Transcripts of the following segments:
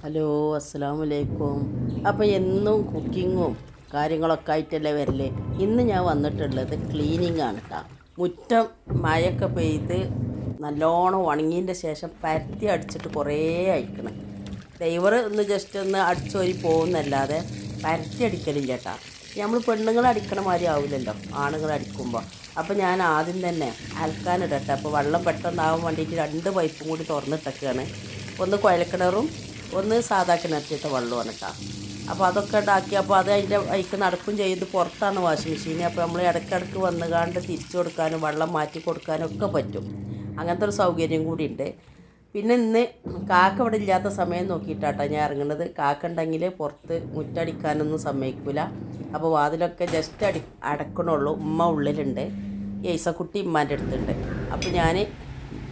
Hello അസ്സാം വലൈക്കും അപ്പോൾ എന്നും കുക്കിങ്ങും കാര്യങ്ങളൊക്കെ ആയിട്ടല്ലേ വരില്ലേ ഇന്ന് ഞാൻ വന്നിട്ടുള്ളത് ക്ലീനിങ് ആണ് കേട്ടോ മുറ്റം മഴയൊക്കെ പെയ്ത് നല്ലോണം ഉണങ്ങിയതിന്റെ ശേഷം പരത്തി അടിച്ചിട്ട് കുറേ അയക്കണം ഡ്രൈവർ ഒന്ന് ജസ്റ്റ് ഒന്ന് അടിച്ചോരി പോകുന്നല്ലാതെ പരത്തി അടിക്കലില്ല കേട്ടോ നമ്മൾ പെണ്ണുങ്ങൾ അടിക്കണ മാതിരി ആവില്ലല്ലോ ആണുങ്ങൾ അടിക്കുമ്പോൾ അപ്പോൾ ഞാൻ ആദ്യം തന്നെ അലക്കാനിടട്ടെ അപ്പോൾ വെള്ളം പെട്ടെന്നാവാൻ വേണ്ടിയിട്ട് രണ്ട് പൈപ്പും കൂടി തുറന്നിട്ടൊക്കെയാണ് ഒന്ന് കുഴൽക്കിണറും ഒന്ന് സാധാ കിണറ്റിട്ട് വെള്ളമാണ് കേട്ടോ അപ്പോൾ അതൊക്കെ ഉണ്ടാക്കി അപ്പോൾ അത് അതിന്റെ അതിക്ക് നടക്കും ചെയ്ത് പുറത്താണ് വാഷിംഗ് മെഷീൻ. അപ്പോൾ നമ്മൾ ഇടയ്ക്കിടയ്ക്ക് വന്ന് കാണ്ട് തിരിച്ചു കൊടുക്കാനും വെള്ളം മാറ്റി കൊടുക്കാനും ഒക്കെ പറ്റും. അങ്ങനത്തെ ഒരു സൗകര്യം കൂടി ഉണ്ട്. പിന്നെ ഇന്ന് കാക്ക ഇവിടെ ഇല്ലാത്ത സമയം നോക്കിയിട്ടാട്ടോ ഞാൻ ഇറങ്ങുന്നത്. കാക്ക ഉണ്ടെങ്കിൽ പുറത്ത് മുറ്റടിക്കാനൊന്നും സമ്മതിക്കില്ല അപ്പോൾ വാതിലൊക്കെ ജസ്റ്റ് അടി അടക്കണുള്ളൂ. ഉമ്മ ഉള്ളിലുണ്ട്. ഏസക്കുട്ടി ഉമ്മാന്റെ അടുത്തുണ്ട്. അപ്പോൾ ഞാൻ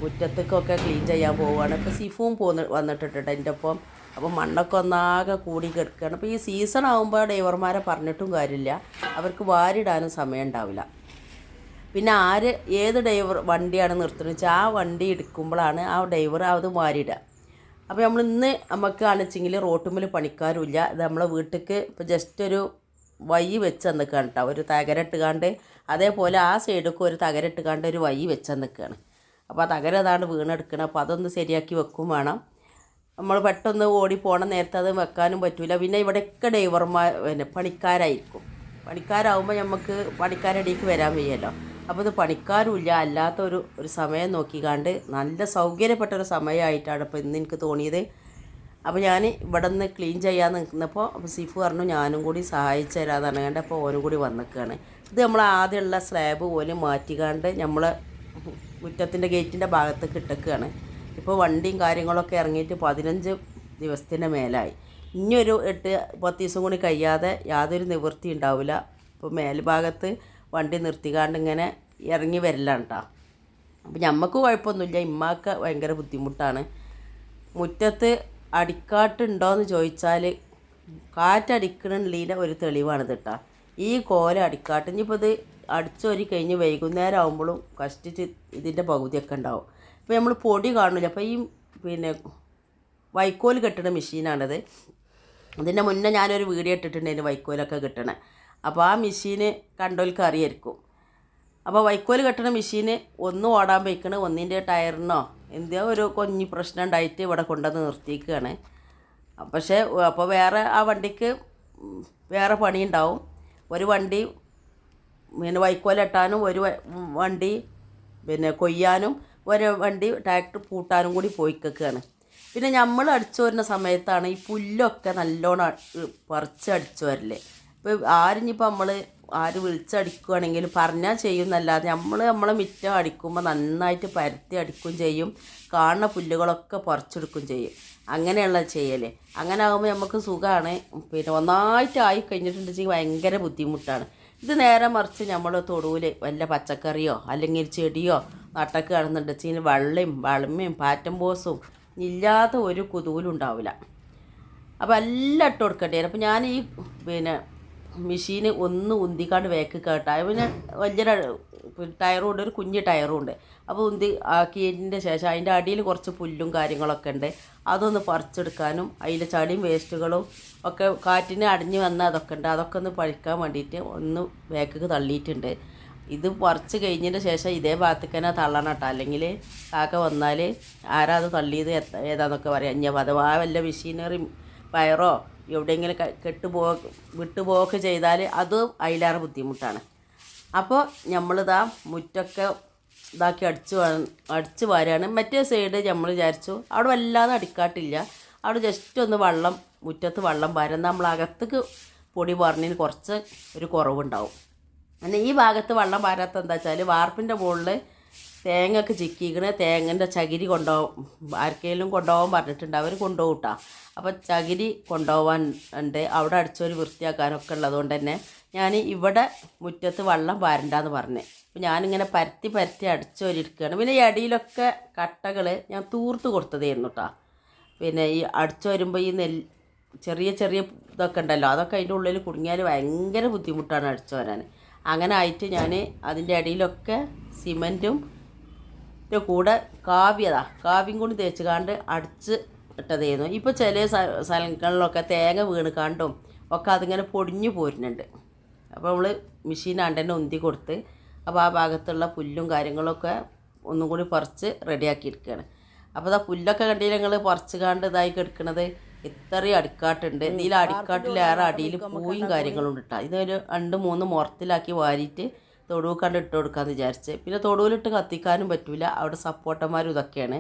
മുറ്റത്തേക്കൊക്കെ ക്ലീൻ ചെയ്യാൻ പോവുകയാണ് ഇപ്പോൾ സിഫും പോന്ന് വന്നിട്ടിട്ടുണ്ട് എന്റെ ഒപ്പം. അപ്പോൾ മണ്ണൊക്കെ ഒന്നാകെ കൂടി കിടക്കുകയാണ്. അപ്പോൾ ഈ സീസൺ ആകുമ്പോൾ ഡ്രൈവർമാരെ പറഞ്ഞിട്ടും കാര്യമില്ല. അവർക്ക് വാരിടാനും സമയം ഉണ്ടാവില്ല. പിന്നെ ആര് ഏത് ഡ്രൈവർ വണ്ടിയാണ് നിർത്തുന്നത് വെച്ചാൽ ആ വണ്ടി എടുക്കുമ്പോഴാണ് ആ ഡ്രൈവർ അത് വാരിടുക അപ്പോൾ നമ്മൾ ഇന്ന് നമുക്ക് കാണിച്ചെങ്കിൽ റോട്ടുമ്പിൽ പണിക്കാരുമില്ല. ഇത് നമ്മളെ വീട്ടിലേക്ക് ഇപ്പോൾ ജസ്റ്റ് ഒരു വൈ വെച്ച് നിൽക്കുകയാണ് കേട്ടോ. ഒരു തകരട്ടുകാണ്ട് അതേപോലെ ആ സൈഡിലേക്ക് ഒരു തകരട്ടുകാണ്ട് ഒരു വൈ വെച്ച് തന്നിക്കാണ് അപ്പോൾ തകര അതാണ് വീണെടുക്കണം അപ്പോൾ അതൊന്ന് ശരിയാക്കി വെക്കും വേണം. നമ്മൾ പെട്ടെന്ന് ഓടി പോണ നേരത്തെ അത് വെക്കാനും പറ്റില്ല പിന്നെ ഇവിടെയൊക്കെ ഡ്രൈവർമാർ പിന്നെ പണിക്കാരായിരിക്കും. പണിക്കാരാകുമ്പോൾ നമുക്ക് പണിക്കാരടിക്ക് വരാൻ വയ്യല്ലോ. അപ്പോൾ ഇത് പണിക്കാരുമില്ല അല്ലാത്ത ഒരു ഒരു സമയം നോക്കിക്കാണ്ട് നല്ല സൗകര്യപ്പെട്ട ഒരു സമയമായിട്ടാണ് അപ്പോൾ ഇന്ന് എനിക്ക് തോന്നിയത്. അപ്പോൾ ഞാൻ ഇവിടെ നിന്ന് ക്ലീൻ ചെയ്യാൻ നിൽക്കുന്നപ്പോൾ അപ്പോൾ സിഫു പറഞ്ഞു ഞാനും കൂടി സഹായിച്ചു തരാമെന്നാണ് കണ്ട് അപ്പോൾ ഓനും കൂടി വന്നിക്കുകയാണ് ഇത് നമ്മൾ ആദ്യമുള്ള സ്ലാബ് പോലും മാറ്റിക്കാണ്ട് നമ്മൾ മുറ്റത്തിന്റെ ഗേറ്റിന്റെ ഭാഗത്തേക്ക് ഇട്ടേക്കുകയാണ് ഇപ്പോൾ വണ്ടിയും കാര്യങ്ങളൊക്കെ ഇറങ്ങിയിട്ട് പതിനഞ്ച് ദിവസത്തിന്റെ മേലായി. ഇനിയൊരു എട്ട് പത്ത് ദിവസം കൂടി കഴിയാതെ യാതൊരു നിവൃത്തി ഉണ്ടാവില്ല. ഇപ്പോൾ മേൽഭാഗത്ത് വണ്ടി നിർത്തിക്കാണ്ട് ഇങ്ങനെ ഇറങ്ങി വരലാണ് കേട്ടോ അപ്പം ഞമ്മക്ക് കുഴപ്പമൊന്നുമില്ല. ഇമ്മാക്ക് ഭയങ്കര ബുദ്ധിമുട്ടാണ്. മുറ്റത്ത് അടിക്കാട്ടുണ്ടോയെന്ന് ചോദിച്ചാൽ കാറ്റടിക്കണില്ല ഒരു തെളിവാണിത് കേട്ടോ ഈ കോല അടിക്കാട്ട്. ഇനിയിപ്പോൾ ഇത് അടിച്ചൊരി കഴിഞ്ഞ് വൈകുന്നേരം ആകുമ്പോഴും കഷ്ടിച്ച് ഇതിന്റെ പകുതിയൊക്കെ ഉണ്ടാവും. അപ്പോൾ നമ്മൾ പൊടി കാണില്ല അപ്പോൾ ഈ പിന്നെ വൈക്കോൽ കെട്ടുന്ന മെഷീനാണിത്. ഇതിന്റെ മുന്നേ ഞാനൊരു വീഡിയോ ഇട്ടിട്ടുണ്ടായിരുന്നു വൈക്കോലൊക്കെ കിട്ടണേ. അപ്പോൾ ആ മെഷീന് കണ്ടോൽക്ക് അറിയായിരിക്കും. അപ്പോൾ വൈക്കോൽ കെട്ടുന്ന മെഷീന് ഒന്ന് ഓടാൻ പോയിക്കണ് ഒന്നിന്റെ ടയറിനോ എന്തോ ഒരു കൊഞ്ഞി പ്രശ്നം ഉണ്ടായിട്ട് ഇവിടെ കൊണ്ടുവന്ന് നിർത്തിയിരിക്കുകയാണ്. പക്ഷേ അപ്പോൾ വേറെ ആ വണ്ടിക്ക് വേറെ പണിയുണ്ടാവും. ഒരു വണ്ടി പിന്നെ വൈക്കോലെട്ടാനും ഒരു വണ്ടി പിന്നെ കൊയ്യാനും ഒരു വണ്ടി ട്രാക്ടർ പൂട്ടാനും കൂടി പോയിക്കൊക്കെയാണ്. പിന്നെ നമ്മൾ അടിച്ചു വരുന്ന സമയത്താണ് ഈ പുല്ലൊക്കെ നല്ലോണം പറിച്ച് അടിച്ചു വരല്ലേ ഇപ്പോൾ ആരിഞ്ഞിപ്പോൾ നമ്മൾ ആര് വിളിച്ചടിക്കുകയാണെങ്കിലും പറഞ്ഞാൽ ചെയ്യുന്നല്ലാതെ നമ്മൾ നമ്മളെ മിറ്റം അടിക്കുമ്പോൾ നന്നായിട്ട് പരത്തി അടിക്കുകയും ചെയ്യും. കാണുന്ന പുല്ലുകളൊക്കെ പറിച്ചെടുക്കുകയും ചെയ്യും. അങ്ങനെയുള്ള ചെയ്യൽ അങ്ങനെ ആകുമ്പോൾ നമുക്ക് സുഖമാണ് പിന്നെ ഒന്നായിട്ട് ആയി കഴിഞ്ഞിട്ടുണ്ടെങ്കിൽ ഭയങ്കര ബുദ്ധിമുട്ടാണ്. ഇത് നേരെ മറിച്ച് നമ്മൾ തൊടുവിൽ വല്ല പച്ചക്കറിയോ അല്ലെങ്കിൽ ചെടിയോ നട്ടക്ക് ചീന വെള്ളയും വളമയും പാറ്റം ബോസും ഇല്ലാത്ത ഒരു കുതൂലും ഉണ്ടാവില്ല. അപ്പോൾ എല്ലാം ഇട്ട് കൊടുക്കേണ്ടി വരും. അപ്പോൾ ഞാൻ ഈ പിന്നെ മെഷീന് ഒന്ന് ഉന്തിക്കാണ്ട് വേക്ക് കേട്ടാ. പിന്നെ വലിയ ടയറും ഉണ്ട് ഒരു കുഞ്ഞ് ടയറും ഉണ്ട് അപ്പോൾ ഉന്തി ആക്കിയതിന്റെ ശേഷം അതിന്റെ അടിയിൽ കുറച്ച് പുല്ലും കാര്യങ്ങളൊക്കെ ഉണ്ട്. അതൊന്ന് പറിച്ചെടുക്കാനും അതിലെ ചളിയും വേസ്റ്റുകളും ഒക്കെ കാറ്റിന് അടിഞ്ഞ് വന്ന അതൊക്കെ ഉണ്ട്. അതൊക്കെ ഒന്ന് പഴിക്കാൻ വേണ്ടിയിട്ട് ഒന്ന് വേക്കക്ക് തള്ളിയിട്ടുണ്ട്. ഇത് പറിച്ച് കഴിഞ്ഞതിന്റെ ശേഷം ഇതേ ഭാഗത്തേക്ക് തന്നെ തള്ളണം കേട്ടോ. അല്ലെങ്കിൽ കാക്ക വന്നാൽ ആരാ അത് തള്ളിയത്? ഏതാന്നൊക്കെ പറയാം. ഇനി അഥവാ വല്ല മെഷീനറി വയറോ എവിടെയെങ്കിലും കെട്ടുപോ വിട്ടുപോക്ക് ചെയ്താൽ അതും അതിലേറെ ബുദ്ധിമുട്ടാണ്. അപ്പോൾ നമ്മളിതാ മുറ്റൊക്കെ ഇതാക്കി അടിച്ച് അടിച്ചു വാരാണ്. മറ്റേ സൈഡ് നമ്മൾ വിചാരിച്ചു അവിടെ വല്ലാതെ അടിക്കാട്ടില്ല. അവിടെ ജസ്റ്റ് ഒന്ന് വെള്ളം മുറ്റത്ത് വെള്ളം പാരാൻ നമ്മൾ അകത്തേക്ക് പൊടി പറഞ്ഞതിന് കുറച്ച് ഒരു കുറവുണ്ടാവും. അങ്ങനെ ഈ ഭാഗത്ത് വെള്ളം പാരാത്ത എന്താ വെച്ചാൽ വാർപ്പിന്റെ മുകളിൽ തേങ്ങ ഒക്കെ ചിക്കിക്കണ് തേങ്ങന്റെ ചകിരി കൊണ്ടുപോകും. ആർക്കെങ്കിലും കൊണ്ടുപോകാൻ പറഞ്ഞിട്ടുണ്ട്. അവർ കൊണ്ടുപോകും അപ്പോൾ ചകിരി കൊണ്ടുപോകാൻ ഉണ്ട്. അവിടെ അടിച്ചൊരു വൃത്തിയാക്കാനൊക്കെ ഉള്ളതുകൊണ്ട് തന്നെ ഞാൻ ഇവിടെ മുറ്റത്ത് വെള്ളം പാരണ്ടെന്ന് പറഞ്ഞു. അപ്പോൾ ഞാനിങ്ങനെ പരത്തി പരത്തി അടിച്ചൊരിക്കുകയാണ് പിന്നെ ഈ അടിയിലൊക്കെ കട്ടകൾ ഞാൻ തൂർത്ത് കൊടുത്തതായിരുന്നു കേട്ടോ പിന്നെ ഈ അടിച്ചു വരുമ്പോൾ ഈ നെല്ല് ചെറിയ ചെറിയ ഇതൊക്കെ ഉണ്ടല്ലോ. അതൊക്കെ അതിന്റെ ഉള്ളിൽ കുടുങ്ങിയാൽ ഭയങ്കര ബുദ്ധിമുട്ടാണ് അടിച്ചു വരാൻ അങ്ങനെ ആയിട്ട് ഞാൻ അതിന്റെ അടിയിലൊക്കെ സിമന്റും ഇതിന്റെ കൂടെ കാവ്യതാ കാവ്യം കൂടി തേച്ച് കാണ്ട് അടിച്ച് ഇട്ടതായിരുന്നു ഇപ്പോൾ ചില സ്ഥ- സ്ഥലങ്ങളിലൊക്കെ തേങ്ങ വീണ് കണ്ടും ഒക്കെ അതിങ്ങനെ പൊടിഞ്ഞു പോരുന്നുണ്ട്. അപ്പോൾ നമ്മൾ മെഷീൻ ആണ്ടന്നെ ഉന്തി കൊടുത്ത് അപ്പോൾ ആ ഭാഗത്തുള്ള പുല്ലും കാര്യങ്ങളൊക്കെ ഒന്നും കൂടി പറിച്ച് റെഡിയാക്കി എടുക്കുകയാണ് അപ്പോൾ ആ പുല്ലൊക്കെ കണ്ടില്ല ഞങ്ങൾ പറിച്ച് കാണ്ട് ഇതായി കിടക്കണത്? ഇത്രയും അടിക്കാട്ടുണ്ട്. ഇതിൽ അടിക്കാട്ടിലേറെ അടിയിൽ പൂയും കാര്യങ്ങളും ഉണ്ട് കേട്ടോ ഇതൊരു രണ്ട് മൂന്ന് മുറത്തിലാക്കി വാരിയിട്ട് തൊടുവക്കാണ്ട് ഇട്ട് കൊടുക്കാന്ന് വിചാരിച്ച്. പിന്നെ തൊടുവിലിട്ട് കത്തിക്കാനും പറ്റൂല. അവിടെ സപ്പോർട്ടന്മാരും ഇതൊക്കെയാണ്.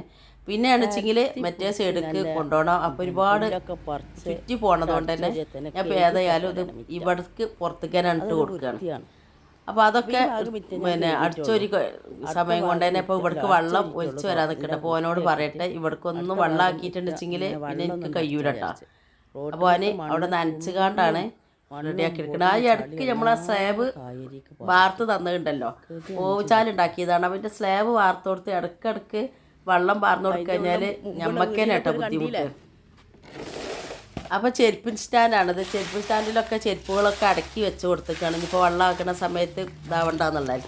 പിന്നെ ആണെച്ചെങ്കിൽ മറ്റേ സൈഡിലേക്ക് കൊണ്ടുപോകണം. അപ്പോൾ ഒരുപാട് ചുറ്റി പോണതുകൊണ്ട് തന്നെ ഞാൻ ഇപ്പോൾ ഏതായാലും ഇത് ഇവിടേക്ക് പുറത്തേക്കാണ് ഇട്ട് കൊടുക്കുകയാണ് അപ്പോൾ അതൊക്കെ പിന്നെ അടിച്ചൊരു സമയം കൊണ്ട് തന്നെ ഇപ്പോൾ ഇവിടേക്ക് വെള്ളം ഒലിച്ചു വരാൻ നിൽക്കട്ടെ അപ്പോൾ ഓനോട് പറയട്ടെ ഇവിടേക്കൊന്നും വെള്ളം ആക്കിയിട്ടുണ്ടെങ്കിൽ പിന്നെ എനിക്ക് കഴിയൂല കേട്ടോ അപ്പോൾ ഓന് അവിടെ നനച്ചുകാണ്ടാണ് റെഡിയാക്കി എടുക്കുന്നത് ആ ഇടയ്ക്ക് നമ്മൾ ആ സ്ലാബ് വാർത്ത് തന്നിട്ടുണ്ടല്ലോ. ഓച്ചാലുണ്ടാക്കിയതാണ് അവന്റെ സ്ലാബ് വാർത്ത് കൊടുത്ത് ഇടയ്ക്കിടയ്ക്ക് വെള്ളം പാർന്നു കൊടുത്തു കഴിഞ്ഞാൽ കേട്ടോ ബുദ്ധിമുട്ട്. അപ്പോൾ ചെരുപ്പിൻ സ്റ്റാൻഡാണിത് ചെരുപ്പിൻ സ്റ്റാൻഡിലൊക്കെ ചെരുപ്പുകളൊക്കെ അടക്കി വെച്ച് കൊടുത്തേക്കാണ്. ഇനിയിപ്പോൾ വെള്ളം ആക്കുന്ന സമയത്ത് ഇതാവണ്ടെന്നുള്ളത്.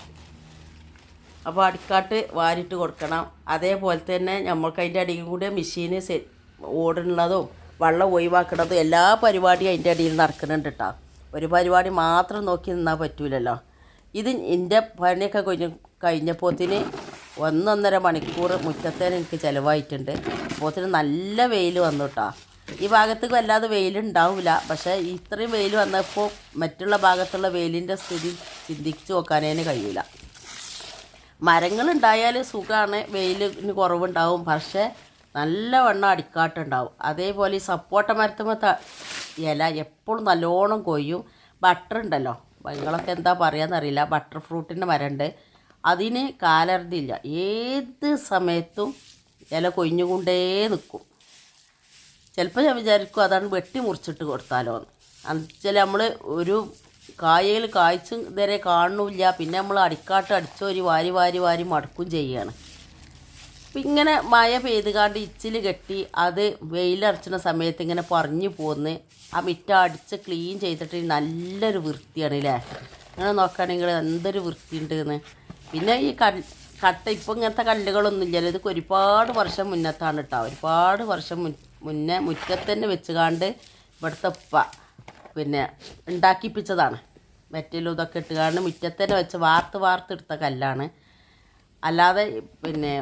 അപ്പോൾ അടിക്കാട്ട് വാരിട്ട് കൊടുക്കണം. അതേപോലെ തന്നെ നമ്മൾക്ക് അതിന്റെ അടിയിൽ കൂടെ മെഷീന് ഓടുന്നതും വെള്ളം ഒഴിവാക്കണത് എല്ലാ പരിപാടിയും അതിന്റെ അടിയിൽ നടക്കുന്നുണ്ട് കേട്ടോ ഒരു പരിപാടി മാത്രം നോക്കി നിന്നാൽ പറ്റൂലല്ലോ. ഇത് എന്റെ പണിയൊക്കെ കഴിഞ്ഞ് കഴിഞ്ഞപ്പോത്തിന് ഒന്നൊന്നര മണിക്കൂർ മുറ്റത്തേന് എനിക്ക് ചിലവായിട്ടുണ്ട്. അപ്പോത്തിന് നല്ല വെയിൽ വന്നു കേട്ടോ ഈ ഭാഗത്തേക്ക് വല്ലാതെ വെയിലുണ്ടാവില്ല പക്ഷേ ഇത്രയും വെയിൽ വന്നപ്പോൾ മറ്റുള്ള ഭാഗത്തുള്ള വെയിലിന്റെ സ്ഥിതി ചിന്തിച്ചു നോക്കാനേ കഴിയില്ല മരങ്ങളുണ്ടായാൽ സുഖമാണ്. വെയിലിന് കുറവുണ്ടാവും. പക്ഷേ നല്ലവണ്ണം അടിക്കാട്ടുണ്ടാവും. അതേപോലെ ഈ സപ്പോട്ട മരത്തുമ്പോൾ ത ഇല എപ്പോഴും നല്ലോണം കൊയ്യും. ബട്ടർ ഉണ്ടല്ലോ. നിങ്ങളൊക്കെ എന്താ പറയുകയെന്നറിയില്ല ബട്ടർ ഫ്രൂട്ടിന്റെ മരമുണ്ട് അതിന് കാലർദില്ല ഏത് സമയത്തും ഇല കൊയ്ഞ്ഞുകൊണ്ടേ നിൽക്കും ചിലപ്പോൾ ഞാൻ വിചാരിക്കും അതാണ് വെട്ടി മുറിച്ചിട്ട് കൊടുത്താലോ എന്ന് എന്നുവെച്ചാൽ നമ്മൾ ഒരു കായയിൽ കായ്ച്ചും ഇതുവരെ കാണുന്നില്ല. പിന്നെ നമ്മൾ അടിക്കാട്ട് അടിച്ചോരി വാരി വാരി വാരി മടക്കും ചെയ്യുകയാണ് ഇങ്ങനെ മഴ പെയ്തുകാണ്ട് ഇച്ചിൽ കെട്ടി അത് വെയിലറച്ചുന്ന സമയത്ത് ഇങ്ങനെ പറഞ്ഞു പോന്ന്. ആ മിറ്റ അടിച്ച് ക്ലീൻ ചെയ്തിട്ട് നല്ലൊരു വൃത്തിയാണ് അല്ലേ അങ്ങനെ നോക്കുകയാണെങ്കിൽ എന്തൊരു വൃത്തിയുണ്ട് എന്ന് പിന്നെ ഈ കട്ട ഇപ്പം ഇങ്ങനത്തെ കല്ലുകളൊന്നും ഇല്ലല്ലോ. ഇതൊക്കെ ഒരുപാട് വർഷം മുന്നത്താണ് കേട്ടോ ഒരുപാട് വർഷം മുന്നേ മുറ്റത്തന്നെ വെച്ച് കാണ്ട് ഇവിടുത്തെ ഉപ്പ പിന്നെ ഉണ്ടാക്കിപ്പിച്ചതാണ്. മെറ്റലും ഇതൊക്കെ ഇട്ട് കാണ്ട് മുറ്റത്തന്നെ വെച്ച് വാർത്ത് വാർത്തെടുത്ത കല്ലാണ്. അല്ലാതെ പിന്നെ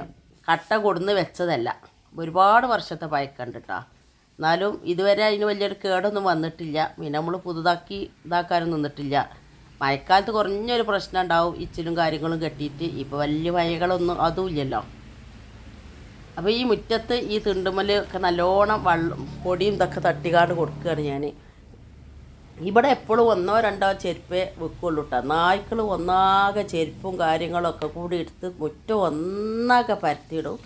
കട്ട കൊടുന്ന് വെച്ചതല്ല. ഒരുപാട് വർഷത്തെ പയക്കുണ്ട് കേട്ടോ എന്നാലും ഇതുവരെ അതിന് വലിയൊരു കേടൊന്നും വന്നിട്ടില്ല. പിന്നെ നമ്മൾ പുതുതാക്കി ഇതാക്കാനും നിന്നിട്ടില്ല. മഴക്കാലത്ത് കുറഞ്ഞൊരു പ്രശ്നം ഉണ്ടാവും. ഇച്ചിലും കാര്യങ്ങളും കെട്ടിയിട്ട് ഇപ്പോൾ വലിയ മഴകളൊന്നും അതുമില്ലല്ലോ അപ്പോൾ ഈ മുറ്റത്ത് ഈ തിണ്ടുമൽ ഒക്കെ നല്ലോണം വെള്ളം പൊടിയും ഇതൊക്കെ തട്ടിക്കാണ്ട് കൊടുക്കുകയാണ് ഞാൻ ഇവിടെ എപ്പോഴും ഒന്നോ രണ്ടോ ചെരുപ്പേ വെക്കുള്ളൂ കേട്ടോ നായ്ക്കൾ ഒന്നാകെ ചെരുപ്പും കാര്യങ്ങളൊക്കെ കൂടി എടുത്ത് മുറ്റം ഒന്നാകെ പരത്തിയിടും.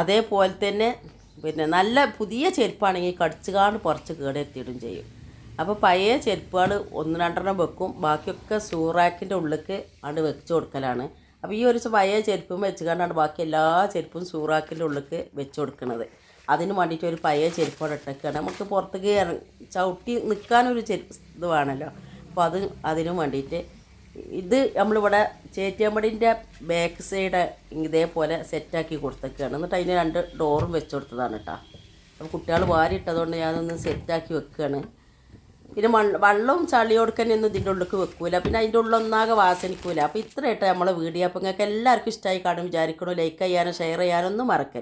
അതേപോലെ തന്നെ പിന്നെ നല്ല പുതിയ ചെരുപ്പാണെങ്കിൽ കടിച്ചുകാണ്ട് കുറച്ച് കേടെത്തിയിടും ചെയ്യും. അപ്പോൾ പഴയ ചെരുപ്പുകൾ ഒന്ന് രണ്ടെണ്ണം വെക്കും. ബാക്കിയൊക്കെ സൂറാക്കിന്റെ ഉള്ളിലേക്ക് ആണ് വെച്ച് കൊടുക്കലാണ്. അപ്പോൾ ഈ ഒരു പഴയ ചെരുപ്പും വെച്ചുകൊണ്ടാണ് ബാക്കി എല്ലാ ചെരുപ്പും സൂറാക്കിന്റെ ഉള്ളിലേക്ക് വെച്ച് കൊടുക്കുന്നത് അതിന് വേണ്ടിയിട്ട് ഒരു പഴയ ചെരുപ്പോടെ ഇട്ടേക്കാണ്. നമുക്ക് പുറത്തേക്ക് ചവിട്ടി നിൽക്കാനൊരു ചെരുപ്പ് ഇത് വേണമല്ലോ അപ്പോൾ അത് അതിനും വേണ്ടിയിട്ട് ഇത് നമ്മളിവിടെ ചേറ്റിയമ്പടിന്റെ ബാക്ക് സൈഡ് ഇതേപോലെ സെറ്റാക്കി കൊടുത്തേക്കാണ്. എന്നിട്ട് അതിന് രണ്ട് ഡോറും വെച്ച് കൊടുത്തതാണ് കേട്ടോ. അപ്പോൾ കുട്ടികൾ വാരിയിട്ടതുകൊണ്ട് ഞാനൊന്ന് സെറ്റാക്കി വെക്കുകയാണ് പിന്നെ മണ്ണ് വെള്ളവും ചളിയോടുക്കനെയൊന്നും ഇതിന്റെ ഉള്ളിലേക്ക് വെക്കൂല. പിന്നെ അതിന്റെ ഉള്ളൊന്നാകെ വാസനിക്കൂല. അപ്പോൾ ഇത്രയായിട്ട് നമ്മളെ വീഡിയോ. അപ്പോൾ നിങ്ങൾക്ക് എല്ലാവർക്കും ഇഷ്ടമായി കാണും വിചാരിക്കണോ. ലൈക്ക് ചെയ്യാനോ ഷെയർ ചെയ്യാനോ ഒന്നും മറക്കരുത്.